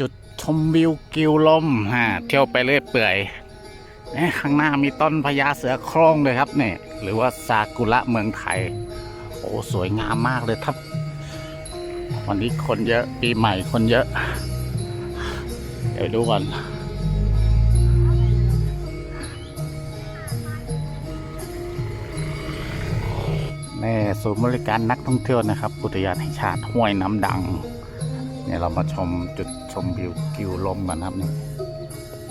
จุดชมวิวกิวลมฮะเที่ยวไปเรื่อยเปื่อยเข้างหน้ามีต้นพญาเสือโคร่งเลยครับเนี่ยหรือว่าซากุระเมืองไทย โอ้สวยงามมากเลยครับ วันนี้คนเยอะปีใหม่คนเยอะ เดี๋ยวดูก่อนแน่ศูนย์บริการนักท่องเที่ยวนะครับ อุทยานแห่งชาติห้วยน้ำดังเนี่ยเรามาชมจุด ชมวิวกิวลมกันนครับนี่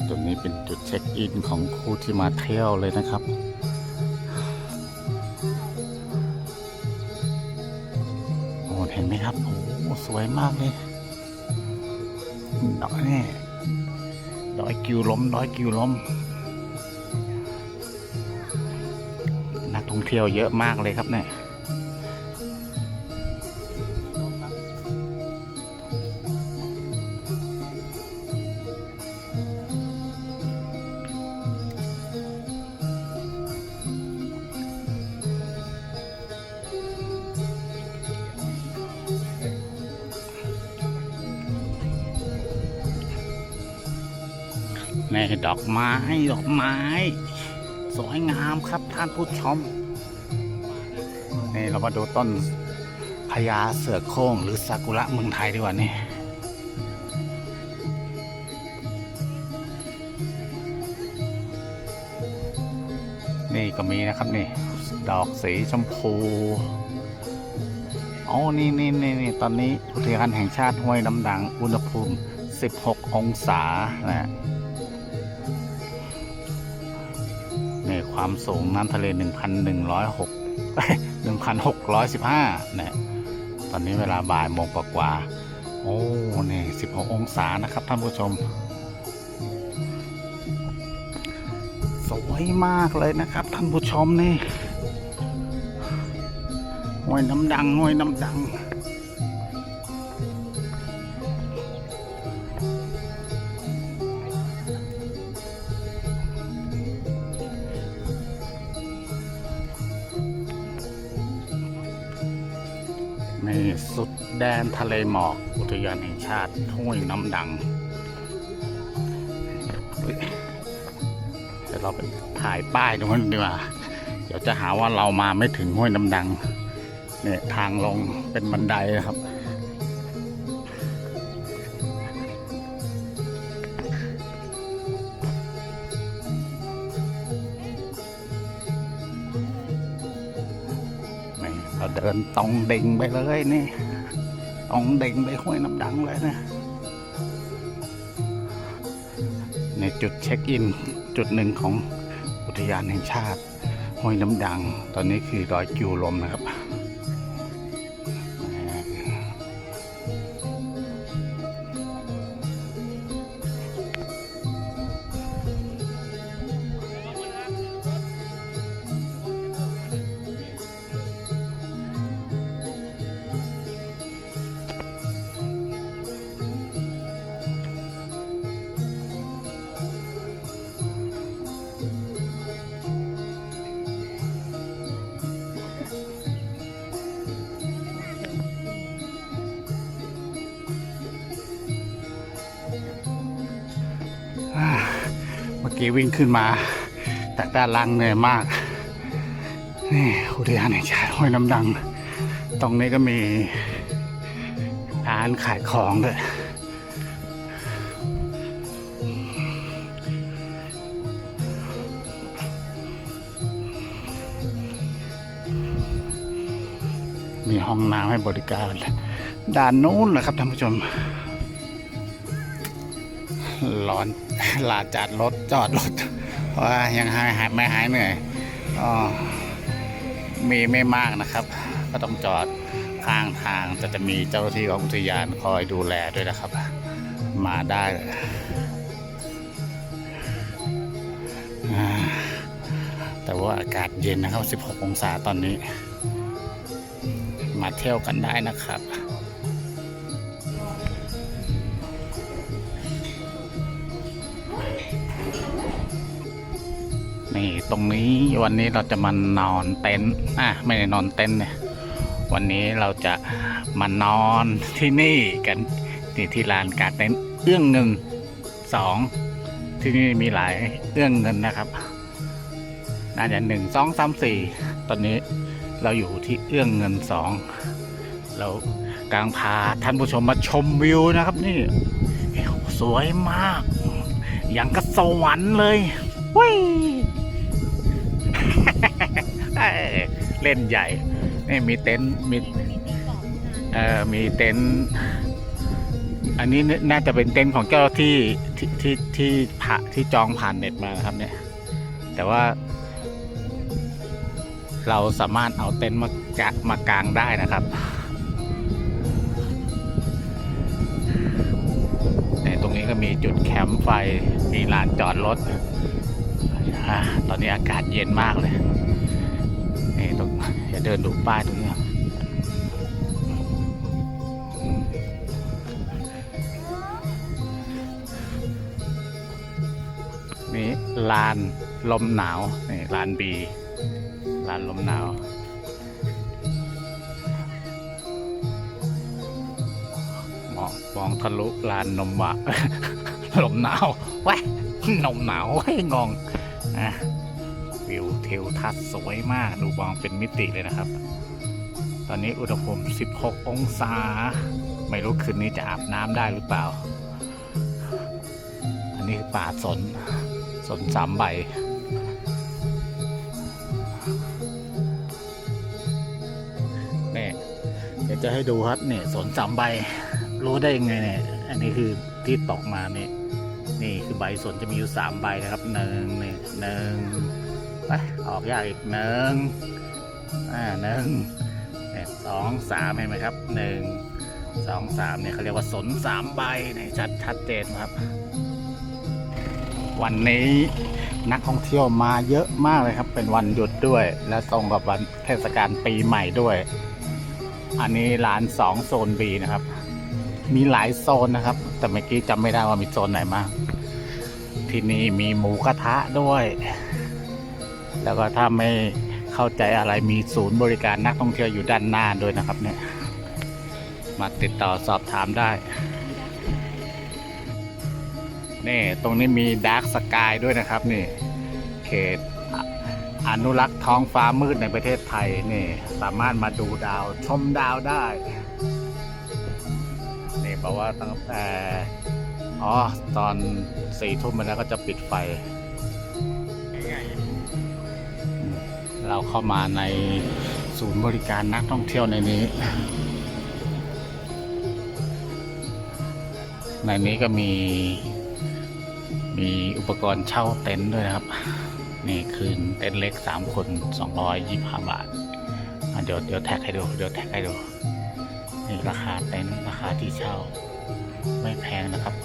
จุดนี้เป็นจุดเช็คอินของผู้ที่มาเที่ยวเลยนะครับโอ้เห็นไหมครับโอ้สวยมากเลยดอยนี่ดอยกิวลมดอยกิวลมนักท่องเที่ยวเยอะมากเลยครับเนี่ย นี่ดอกไม้ดอกไม้ สวยงามครับท่านผู้ชมนี่เรามาดูต้นพญาเสือโคร่งหรือซากุระเมืองไทยดีกว่านี่นี่ก็มีนะครับนี่ ดอกสีชมพูอ๋อนี่นี่นี่นี่ตอนนี้อุทยานแห่งชาติห้วยน้ำดัง อุณหภูมิ 16 องศานะ ความสูงน้ำทะเล 1,106 1,615นะตอนนี้เวลาบ่ายโมงกว่าๆโอ้นี่16 องศานะครับท่านผู้ชม สวยมากเลยนะครับท่านผู้ชมนี่ห้วยน้ำดังห้วยน้ำดังะเลหมอก อุทยานแห่งชาติห้วยน้ำดัง เดี๋ยวเราไปถ่ายป้ายตรงนั้นดีกว่า เดี๋ยวจะหาว่าเรามาไม่ถึงห้วยน้ำดัง เนี่ยทางลงเป็นบันไดครับนี่เราเดินตรงดิ่งไปเลยนี่ ของเดิ่งไปห้วยน้ำดังเลยนะ ในจุดเช็คอินจุดหนึ่งของอุทยานแห่งชาติห้วยน้ำดัง ตอนนี้คือดอยกิวลมนะครับ กี้วิ่งขึ้นมาจากด้านล่างเหนื่อยมาก นี่อุทยานแห่งชาติห้วยน้ำดัง ตรงนี้ก็มีร้านขายของด้วยมีห้องน้ำให้บริการ ด้านนู้นนะครับท่านผู้ชม ร้อนลาจัดรถจอดรถเพราะว่ายังหายหายไม่หายเหนื่อยก็มีไม่มากนะครับ ก็ต้องจอดข้างทางแต่จะมีเจ้าหน้าที่ของอุทยานคอยดูแลด้วยนะครับ มาได้แต่ว่าอากาศเย็นนะครับ 16 องศาตอนนี้ มาเที่ยวกันได้นะครับ นี่ตรงนี้วันนี้เราจะมานอนเต็นท์อะไม่ได้นอนเต็นท์เนี่ยวันนี้เราจะมานอนที่นี่กันนี่ที่ลานกาเต็นท์เอื้องเงินสองที่นี่มีหลายเอื้องเงินนะครับน่าจะหนึ่งสองสามสี่ตอนนี้เราอยู่ที่เอื้องเงินสองเรากลังพาท่านผู้ชมมาชมวิวนะครับนี่สวยมาก อย่างกับสวรรค์เลยวิ้ย เล่นใหญ่นี่มีเต็นท์มีเอ่อมีเต็นท์อันนี้น่าจะเป็นเต็นท์ของเจ้าที่ที่ที่ที่ผ่าที่จองผ่านเน็ตมาครับเนี่ย แต่ว่า เราสามารถเอาเต็นท์มากะมากางได้นะครับเนี่ยตรงนี้ก็มีจุดแคมป์ไฟมีลานจอดรถอตอนนี้อากาศเย็นมากเลย นี่ตรงจะเดินดูป้ายตรงนี้นี่ลานลมหนาวนี่ลานบีลานลมหนาวมองมองทะลุลานนมวะลมหนาวแวะนมหนาวเว้งงนะ ทิวทัศน์สวยมาก ดูมองเป็นมิติเลยนะครับ ตอนนี้อุณหภูมิ 16 องศา ไม่รู้คืนนี้จะอาบน้ำได้หรือเปล่า อันนี้คือป่าสน สนสามใบเนี่เดี๋ยวจะให้ดูครับเนี่ยสนสามใบ รู้ได้ยังไงเนี่ย อันนี้คือที่ตกมาเนี่ยนี่คือใบสนจะมีอยู่สามใบนะครับหนึ่งนี่หนึ่ง ออกยากอีกหนึ่งอ่าหนึ่งเนี่ยสองสามเห็นไหมครับหนึ่งสองสามเนี่ยเขาเรียกว่าสนสามใบเนี่ยชัดชัดเจนครับ วันนี้นักท่องเที่ยวมาเยอะมากเลยครับ เป็นวันหยุดด้วย และตรงกับวันเทศกาลปีใหม่ด้วย อันนี้ร้านสองโซน B นะครับ มีหลายโซนนะครับ แต่เมื่อกี้จำไม่ได้ว่ามีโซนไหนบ้างที่นี่มีหมูกระทะด้วย แล้วก็ถ้าไม่เข้าใจอะไรมีศูนย์บริการนักท่องเที่ยวอยู่ด้านหน้าด้วยนะครับเนี่ยมาติดต่อสอบถามได้นี่ตรงนี้มีดาร์กสกายด้วยนะครับนี่เขตอนุรักษ์ท้องฟ้ามืดในประเทศไทยนี่สามารถมาดูดาวชมดาวได้นี่บอกว่าตั้งแต่อ๋อตอนสี่ทุ่มไปแล้วก็จะปิดไฟ เราเข้ามาในศูนย์บริการนักท่องเที่ยวในนี้ ในนี้ก็มีมีอุปกรณ์เช่าเต็นท์ด้วยนะครับ นี่คืนเต็นท์เล็กสามคนสองร้อยยี่ห้าบาท เดี๋ยวเดี๋ยวแท็กให้ดู เดี๋ยวแท็กให้ดู นี่ราคาเต็นท์ราคาที่เช่า ไม่แพงนะครับ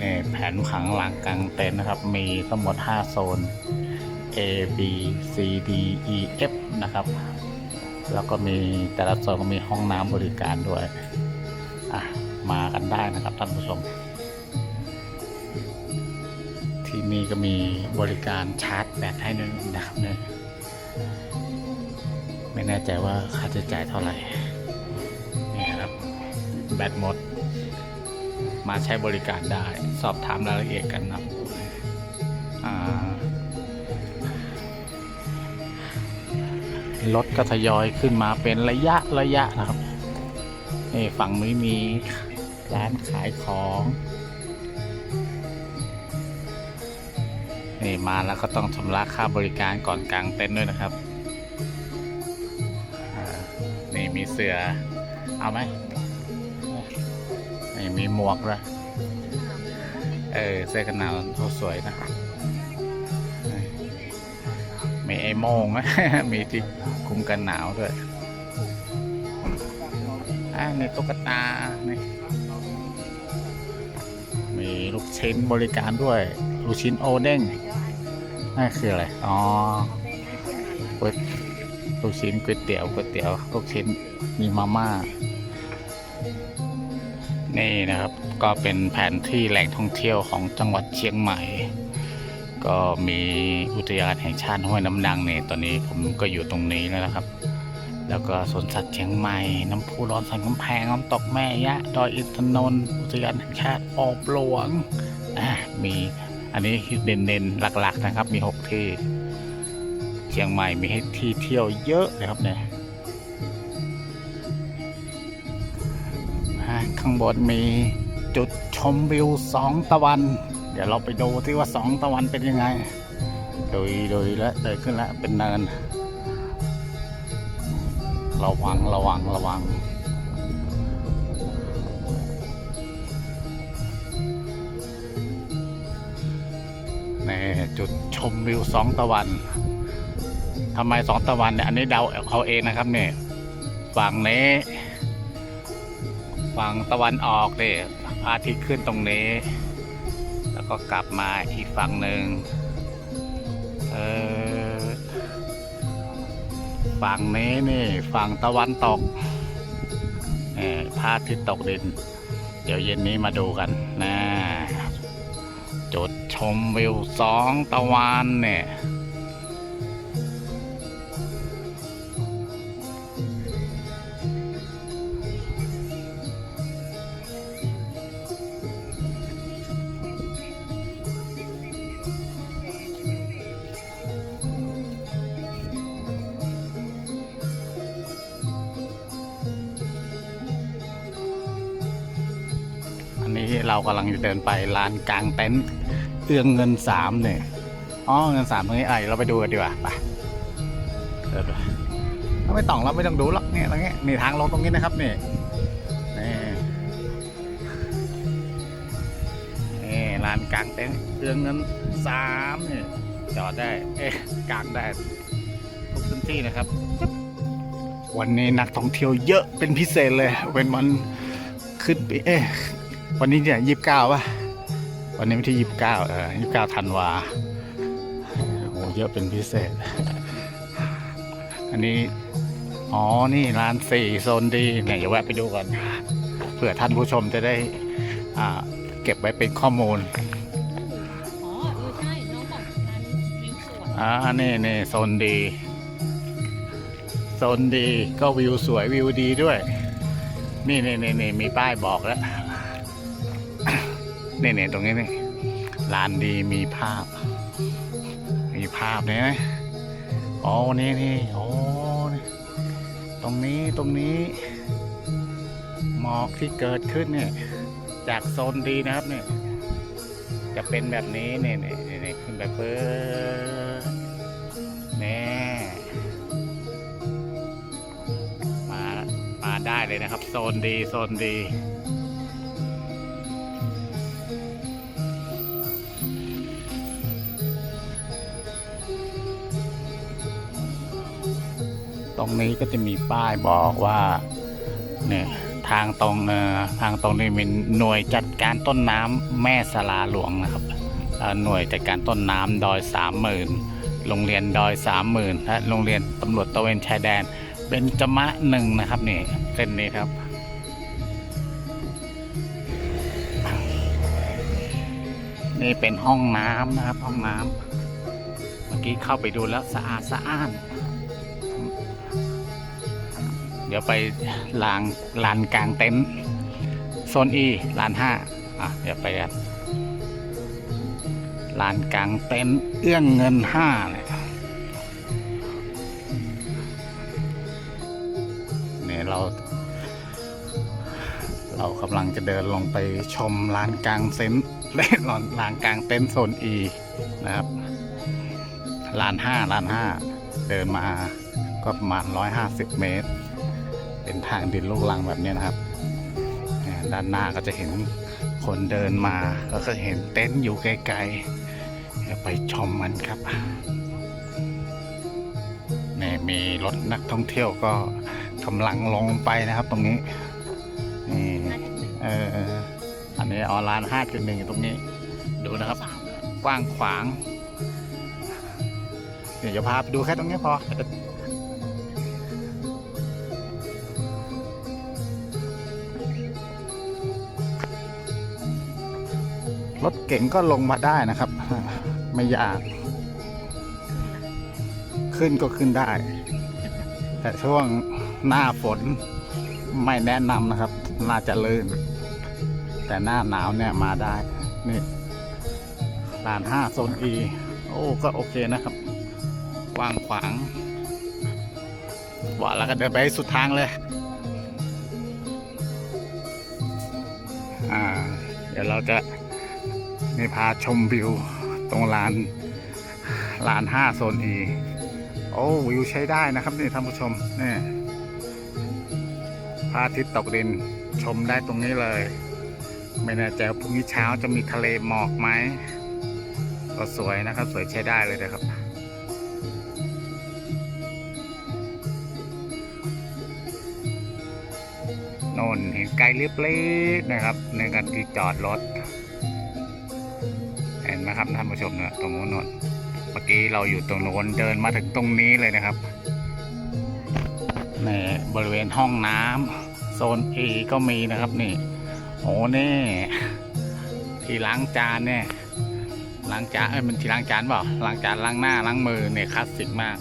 นี่แผนผังหลังกลางเต็นท์นะครับ มีทั้งหมด 5 โซน A B C D E F นะครับ แล้วก็มีแต่ละโซนก็มีห้องน้ำบริการด้วยอะมากันได้นะครับท่านผู้ชม ที่นี่ก็มีบริการชาร์จแบตให้ด้วยนะครับเนี่ยไม่แน่ใจว่าค่าใช้จ่ายเท่าไหร่นี่ครับแบตหมด มาใช้บริการได้ สอบถามรายละเอียดกันนะอ่า ก็ทยอยขึ้นมาเป็นระยะระยะนะครับนี่ฝั่งนี้มีร้านขายของนี่มาแล้วก็ต้องชำระค่าบริการก่อนกลางเต็นท์ด้วยนะครับนี่มีเสือเอาไหมนี่มีหมวกด้วยเออเสื้อกันหนาวเขาสวยนะมีไอ้โมงมีที่ มกันหนาวด้วยอ่านี่ตุ๊กตานี่มีลูกชิ้นบริการด้วย ลูกชิ้นโอเด้งนั่นคืออะไร อ๋อก๋วยลูกชิ้นก๋วยเตี๋ยวก๋วยเตี๋ยวลูกชิ้นมีมาม่า นี่นะครับ ก็เป็นแผนที่แหล่งท่องเที่ยวของจังหวัดเชียงใหม่ ก็มีอุทยานแห่งชาติห้วยน้ำดังเนี่ยตอนนี้ผมก็อยู่ตรงนี้แล้วนะครับ แล้วก็สวนสัตว์เชียงใหม่ น้ำพุร้อนสันกำแพงน้ำตกแม่ยะดอยอินทนนท์อุทยานแห่งชาติออบหลวงอะมีอันนี้เด่นๆหลักๆนะครับ มี 6 ที่เชียงใหม่มีให้ที่เที่ยวเยอะเลยครับเนี่ยข้างบนมีจุดชมวิวสองตะวัน เดี๋ยวเราไปดูที่ว่าสองตะวันเป็นยังไงโดยโดยแล้วเดินขึ้นแล้วเป็นเนิน ระวังระวังระวังนี่จุดชมวิวสองตะวันทำไมสองตะวันเนี่ยอันนี้เดาเอาเองนะครับเนี่ยฝั่งนี้ฝั่งตะวันออกเนี่ยพระอาทิตย์ขึ้นตรงนี้ แล้วก็กลับมาอีกฝั่งหนึ่งเออฝั่งนี้นี่ฝั่งตะวันตกนี่พระอาทิตย์ตกดิน เดี๋ยวเย็นนี้มาดูกันนะจุดชมวิวสองตะวันเนี่ย เดินไปลานกลางเต็นท์เอื้องเงินสามเนี่ยอ๋อเงินสามตรงนี้ไอเราไปดูกันดีกว่าไปเดินไปเราไม่ต้องเราไม่ต้องดูหรอกเนี่ยตรงนี้นี่ทางลงตรงนี้นะครับนี่นี่นี่ลานกลางเต็นท์เอื้องเงินสามเนี่ยจอดได้เอ๊ะกลางได้ทุกพื้นที่นะครับ วันนี้นักท่องเที่ยวเยอะเป็นพิเศษเลย เป็นวันขึ้นไปเอ๊ะ วันนี้เนี่ยยี่สิบเก้าป่ะ วันนี้วันที่ยี่สิบเก้าเออยี่สิบเก้าธันวาโอ้เยอะเป็นพิเศษ อันนี้ อ๋อ นี่ร้านสี่โซนดีเนี่ยอย่าแวะไปดูก่อนเผื่อท่านผู้ชมจะได้ อ่า เก็บไว้เป็นข้อมูลอ๋อเออใช่น้องบอกร้านวิวสวยอ่านี่นี่โซนดีโซนดีก็วิวสวยวิวดีด้วย นี่นี่นี่นี่มีป้ายบอกแล้ว นี่นี่ตรงนี้นี่ลานดีมีภาพ มีภาพเนี่ยนะอ๋อนี่นี่โอ้ตรงนี้ตรงนี้หมอกที่เกิดขึ้นเนี่ย จากโซนดีนะครับเนี่ย จะเป็นแบบนี้เนี่ยเนี่ยเนี่ยขึ้นไปเปิดแน่มามาได้เลยนะครับ โซนดีโซนดี รงนี้ก็จะมีป้ายบอกว่าเนี่ยทางตรงเอ่อทางตรงนี้เป็นหน่วยจัดการต้นน้ำแม่สลาหลวงนะครับหน่วยจัดการต้นน้ำดอยสามหมื่นโรงเรียนดอยสามหมื่นและโรงเรียนตำรวจตะเวนชายแดนเป็นจมะหนึ่งนะครับนี่เส้นนี้ครับนี่เป็นห้องน้ำนะครับห้องน้ำเมื่อกี้เข้าไปดูแล้วสะอาดสะอ้าน เดี๋ยวไปลานลานกลางเต็นท์โซนอีลานห้าอะเดี๋ยวไปกันลานกลางเต็นท์เอื้องเงินห้าเนี่ยเนี่ยเรา เรากำลังจะเดินลงไปชมลานกลางเต็นท์เล่นลานกลางเต็นท์โซนอีนะครับลานห้าลานห้าเดินมา ก็ประมาณร้อยห้าสิบเมตร เป็นทางดินลูกลังแบบนี้นะครับ ด้านหน้าก็จะเห็นคนเดินมา แล้วก็เห็นเต็นท์อยู่ไกลๆเดี๋ยวไปชมมันครับนี่มีรถนักท่องเที่ยวก็กำลังลงไปนะครับ ตรงนี้นี่เอออันนี้ออนไลน์ห้าจุดหนึ่งตรงนี้ ดูนะครับ กว้างขวาง เดี๋ยวจะพาไปดูแค่ตรงนี้พอ รถเก๋งก็ลงมาได้นะครับ ไม่ยาก ขึ้นก็ขึ้นได้ แต่ช่วงหน้าฝนไม่แนะนำนะครับ น่าจะลื่น แต่หน้าหนาวเนี่ยมาได้ นี่ลานห้าโซนอีโอ้ ก็โอเคนะครับกว้างขวางว่าแล้วก็เดินไปสุดทางเลย อ่า เดี๋ยวเราจะ นี่พาชมวิวตรงลานลานห้าโซนอีโอ้วิวใช้ได้นะครับนี่ท่านผู้ชมนี่พระอาทิตย์ตกดินชมได้ตรงนี้เลย ไม่แน่ใจว่าพรุ่งนี้เช้าจะมีทะเลหมอกไหมก็สวยนะครับ สวยใช้ได้เลยนะครับนนเห็นไกลเล็กๆนะครับในการที่จอดรถ นะครับท่านผู้ชมเนี่ยตรงโน้นนนเมื่อกี้เราอยู่ตรงโน้นเดินมาถึงตรงนี้เลยนะครับในบริเวณห้องน้ำโซน A ก็มีนะครับนี่โอ้นี่ที่ล้างจานเนี่ยล้างจานเอ้ยมันที่ล้างจานเปล่าล้างจานล้างหน้าล้างมือเนี่ยคลาสสิกมาก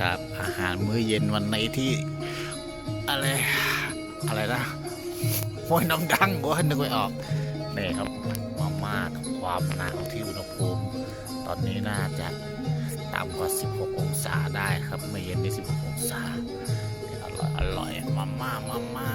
ครับ อาหารมื้อเย็นวันนี้ที่อะไรอะไรนะห้วยน้ำดังก็นึกไม่ออกนี่ครับมาม่าความหนาวที่อุณหภูมิ ตอนนี้น่าจะต่ำกว่า 16 องศาได้ครับไม่เย็นนี่16 องศาอร่อยอร่อยมาม่ามาม่า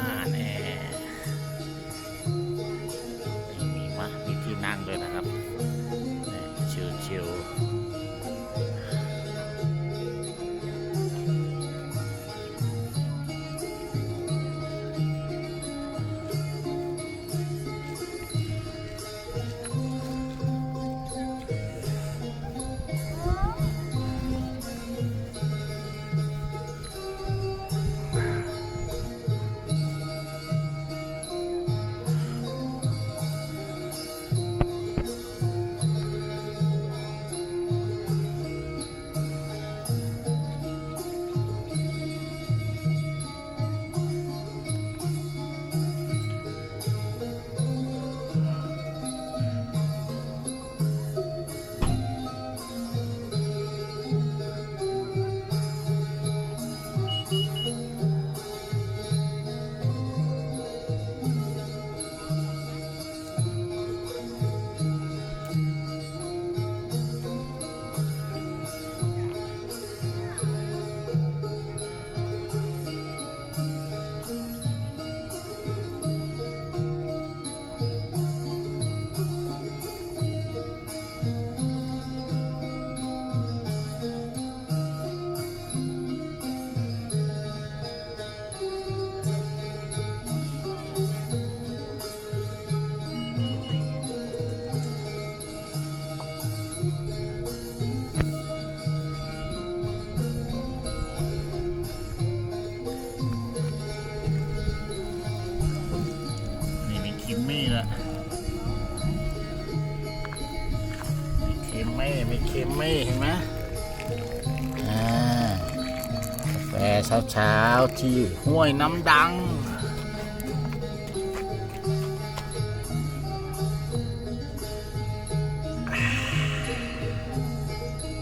ากาแฟเช้าเช้าๆที่ห้วยน้ำดัง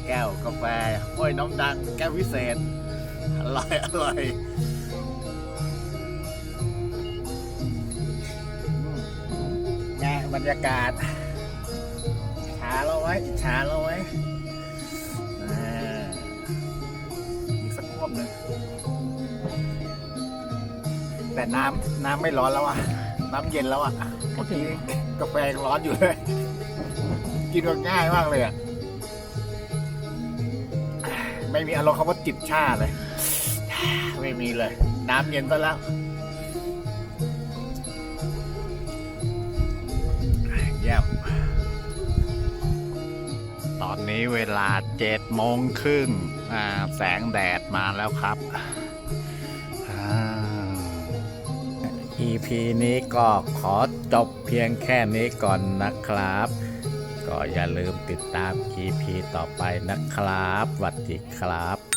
แก้วกาแฟห้วยน้ำดัง แก้วพิเศษ อร่อยอร่อยไงบรรยากาศช้าเราไว้ช้าเราไว้ แต่น้ำน้ำไม่ร้อนแล้วอะ น้ำเย็นแล้วอะเมื่อกี้กาแฟยังร้อนอยู่เลย กินง่ายมากเลยอะ ไม่มีอารมณ์คำว่าจิบชาเลย ไม่มีเลย น้ำเย็นซะแล้ว เยี่ยมตอนนี้เวลาเจ็ดโมงครึ่งอ่าแสงแดดมาแล้วครับ EP นี้ก็ขอจบเพียงแค่นี้ก่อนนะครับ ก็อย่าลืมติดตาม EP ต่อไปนะครับสวัสดีครับ